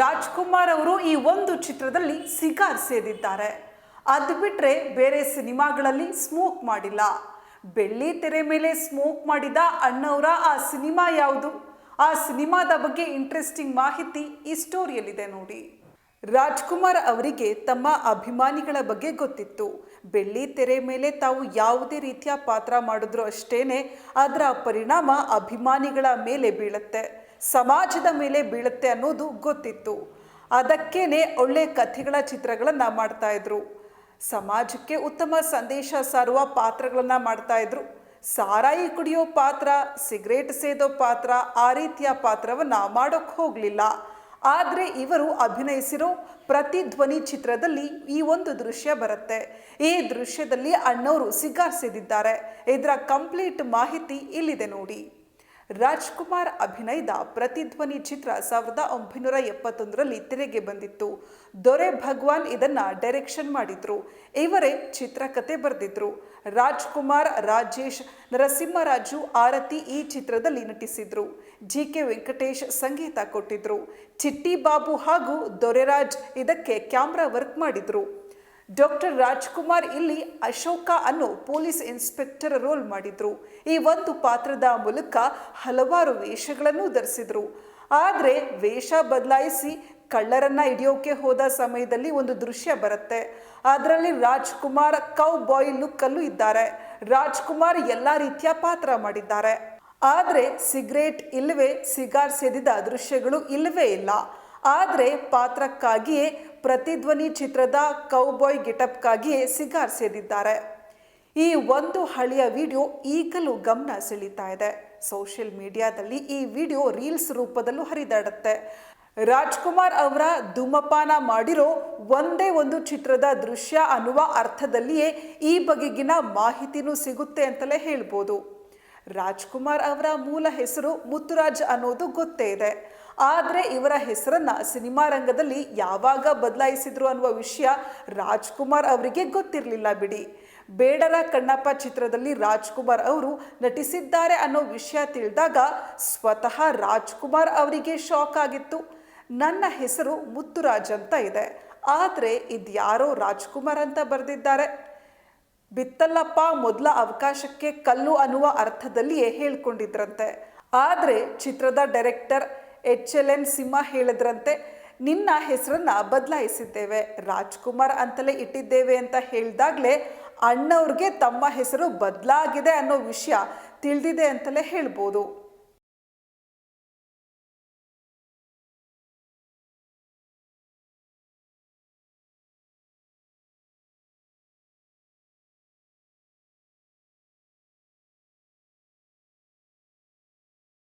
ರಾಜ್ಕುಮಾರ್ ಅವರು ಈ ಒಂದು ಚಿತ್ರದಲ್ಲಿ ಸಿಗಾರ್ ಸೇದಿದ್ದಾರೆ ಅದು ಬಿಟ್ಟರೆ ಬೇರೆ ಸಿನಿಮಾಗಳಲ್ಲಿ ಸ್ಮೋಕ್ ಮಾಡಿಲ್ಲ. ಬೆಳ್ಳಿ ತೆರೆ ಮೇಲೆ ಸ್ಮೋಕ್ ಮಾಡಿದ ಅಣ್ಣವರ ಆ ಸಿನಿಮಾ ಯಾವುದು? ಆ ಸಿನಿಮಾದ ಬಗ್ಗೆ ಇಂಟ್ರೆಸ್ಟಿಂಗ್ ಮಾಹಿತಿ ಈ ಸ್ಟೋರಿಯಲ್ಲಿದೆ ನೋಡಿ. ರಾಜ್ಕುಮಾರ್ ಅವರಿಗೆ ತಮ್ಮ ಅಭಿಮಾನಿಗಳ ಬಗ್ಗೆ ಗೊತ್ತಿತ್ತು. ಬೆಳ್ಳಿ ತೆರೆ ಮೇಲೆ ತಾವು ಯಾವುದೇ ರೀತಿಯ ಪಾತ್ರ ಮಾಡಿದ್ರು ಅಷ್ಟೇ ಅದರ ಪರಿಣಾಮ ಅಭಿಮಾನಿಗಳ ಮೇಲೆ ಬೀಳುತ್ತೆ. ಸಮಾಜದ ಮೇಲೆ ಬೀಳುತ್ತೆ ಅನ್ನೋದು ಗೊತ್ತಿತ್ತು. ಅದಕ್ಕೇನೆ ಒಳ್ಳೆ ಕಥೆಗಳ ಚಿತ್ರಗಳನ್ನು ಮಾಡ್ತಾ ಇದ್ರು. ಸಮಾಜಕ್ಕೆ ಉತ್ತಮ ಸಂದೇಶ ಸಾರುವ ಪಾತ್ರಗಳನ್ನು ಮಾಡ್ತಾ ಇದ್ರು. ಸಾರಾಯಿ ಕುಡಿಯೋ ಪಾತ್ರ, ಸಿಗರೇಟ್ ಸೇದೋ ಪಾತ್ರ, ಆ ರೀತಿಯ ಪಾತ್ರವನ್ನು ಮಾಡೋಕ್ಕೆ ಹೋಗಲಿಲ್ಲ. ಆದರೆ ಇವರು ಅಭಿನಯಿಸಿರೋ ಪ್ರತಿಧ್ವನಿ ಚಿತ್ರದಲ್ಲಿ ಈ ಒಂದು ದೃಶ್ಯ ಬರುತ್ತೆ. ಈ ದೃಶ್ಯದಲ್ಲಿ ಅಣ್ಣವರು ಸಿಗಾರ್ ಸೇದಿದ್ದಾರೆ. ಇದರ ಕಂಪ್ಲೀಟ್ ಮಾಹಿತಿ ಇಲ್ಲಿದೆ ನೋಡಿ. ರಾಜ್ಕುಮಾರ್ ಅಭಿನಯದ ಪ್ರತಿಧ್ವನಿ ಚಿತ್ರ ಸಾವಿರದ ಒಂಬೈನೂರ ಎಪ್ಪತ್ತೊಂದರಲ್ಲಿ ತೆರೆಗೆ ಬಂದಿತ್ತು. ದೊರೆ ಭಗವಾನ್ ಇದನ್ನ ಡೈರೆಕ್ಷನ್ ಮಾಡಿದ್ರು. ಇವರೇ ಚಿತ್ರಕತೆ ಬರೆದಿದ್ರು. ರಾಜ್ಕುಮಾರ್, ರಾಜೇಶ್, ನರಸಿಂಹರಾಜು, ಆರತಿ ಈ ಚಿತ್ರದಲ್ಲಿ ನಟಿಸಿದ್ರು. ಜಿ ಕೆ ವೆಂಕಟೇಶ್ ಸಂಗೀತ ಕೊಟ್ಟಿದ್ರು. ಚಿಟ್ಟಿ ಬಾಬು ಹಾಗೂ ದೊರೆರಾಜ್ ಇದಕ್ಕೆ ಕ್ಯಾಮ್ರಾ ವರ್ಕ್ ಮಾಡಿದ್ರು. ಡಾಕ್ಟರ್ ರಾಜ್ಕುಮಾರ್ ಇಲ್ಲಿ ಅಶೋಕ ಅನ್ನೋ ಪೊಲೀಸ್ ಇನ್ಸ್ಪೆಕ್ಟರ್ ರೋಲ್ ಮಾಡಿದ್ರು. ಈ ಒಂದು ಪಾತ್ರದ ಮೂಲಕ ಹಲವಾರು ವೇಷಗಳನ್ನು ಧರಿಸಿದ್ರು. ಆದರೆ ವೇಷ ಬದಲಾಯಿಸಿ ಕಳ್ಳರನ್ನ ಹಿಡಿಯೋಕೆ ಹೋದ ಸಮಯದಲ್ಲಿ ಒಂದು ದೃಶ್ಯ ಬರುತ್ತೆ. ಅದರಲ್ಲಿ ರಾಜ್ಕುಮಾರ್ ಕೌ ಬಾಯ್ ಲುಕ್ಕಲ್ಲೂ ಇದ್ದಾರೆ. ರಾಜ್ಕುಮಾರ್ ಎಲ್ಲ ರೀತಿಯ ಪಾತ್ರ ಮಾಡಿದ್ದಾರೆ. ಆದರೆ ಸಿಗರೇಟ್ ಇಲ್ಲವೇ ಸಿಗಾರ್ ಸೇದಿದ ದೃಶ್ಯಗಳು ಇಲ್ಲವೇ ಇಲ್ಲ. ಆದರೆ ಪಾತ್ರಕ್ಕಾಗಿಯೇ ಪ್ರತಿಧ್ವನಿ ಚಿತ್ರದ ಕೌಬಾಯ್ ಗಿಟಪ್ಗಾಗಿ ಸಿಗಾರ್ ಸೇದಿದ್ದಾರೆ ಈ ಒಂದು ಹಳೆಯ ವಿಡಿಯೋ ಈಗಲೂ ಗಮನ ಸೆಳೀತಾ ಇದೆ. ಸೋಷಿಯಲ್ ಮೀಡಿಯಾದಲ್ಲಿ ಈ ವಿಡಿಯೋ ರೀಲ್ಸ್ ರೂಪದಲ್ಲೂ ಹರಿದಾಡುತ್ತೆ. ರಾಜ್ಕುಮಾರ್ ಅವರ ಧೂಮಪಾನ ಮಾಡಿರೋ ಒಂದೇ ಒಂದು ಚಿತ್ರದ ದೃಶ್ಯ ಅನ್ನುವ ಅರ್ಥದಲ್ಲಿಯೇ ಈ ಬಗೆಗಿನ ಮಾಹಿತಿನೂ ಸಿಗುತ್ತೆ ಅಂತಲೇ ಹೇಳ್ಬೋದು. ರಾಜ್ಕುಮಾರ್ ಅವರ ಮೂಲ ಹೆಸರು ಮುತ್ತುರಾಜ್ ಅನ್ನೋದು ಗೊತ್ತೇ ಇದೆ. ಆದರೆ ಇವರ ಹೆಸರನ್ನು ಸಿನಿಮಾ ರಂಗದಲ್ಲಿ ಯಾವಾಗ ಬದಲಾಯಿಸಿದ್ರು ಅನ್ನುವ ವಿಷಯ ರಾಜ್ಕುಮಾರ್ ಅವರಿಗೆ ಗೊತ್ತಿರಲಿಲ್ಲ ಬಿಡಿ. ಬೇಡರ ಕಣ್ಣಪ್ಪ ಚಿತ್ರದಲ್ಲಿ ರಾಜ್ಕುಮಾರ್ ಅವರು ನಟಿಸಿದ್ದಾರೆ ಅನ್ನೋ ವಿಷಯ ತಿಳಿದಾಗ ಸ್ವತಃ ರಾಜ್ಕುಮಾರ್ ಅವರಿಗೆ ಶಾಕ್ ಆಗಿತ್ತು. ನನ್ನ ಹೆಸರು ಮುತ್ತುರಾಜ್ ಅಂತ ಇದೆ. ಆದರೆ ಇದ್ಯಾರೋ ರಾಜ್ಕುಮಾರ್ ಅಂತ ಬರೆದಿದ್ದಾರೆ. ಬಿತ್ತಲ್ಲಪ್ಪ ಮೊದಲ ಅವಕಾಶಕ್ಕೆ ಕಲ್ಲು ಅನ್ನುವ ಅರ್ಥದಲ್ಲಿಯೇ ಹೇಳ್ಕೊಂಡಿದ್ರಂತೆ. ಆದರೆ ಚಿತ್ರದ director H L N Simha ಹೇಳಿದ್ರಂತೆ, ನಿನ್ನ ಹೆಸರನ್ನ ಬದಲಾಯಿಸಿದ್ದೇವೆ. ರಾಜ್ಕುಮಾರ್ ಅಂತಲೇ ಇಟ್ಟಿದ್ದೇವೆ ಅಂತ ಹೇಳಿದಾಗಲೇ ಅಣ್ಣವ್ರಿಗೆ ತಮ್ಮ ಹೆಸರು ಬದಲಾಗಿದೆ ಅನ್ನೋ ವಿಷಯ ತಿಳಿದಿದೆ ಅಂತಲೇ ಹೇಳ್ಬೋದು.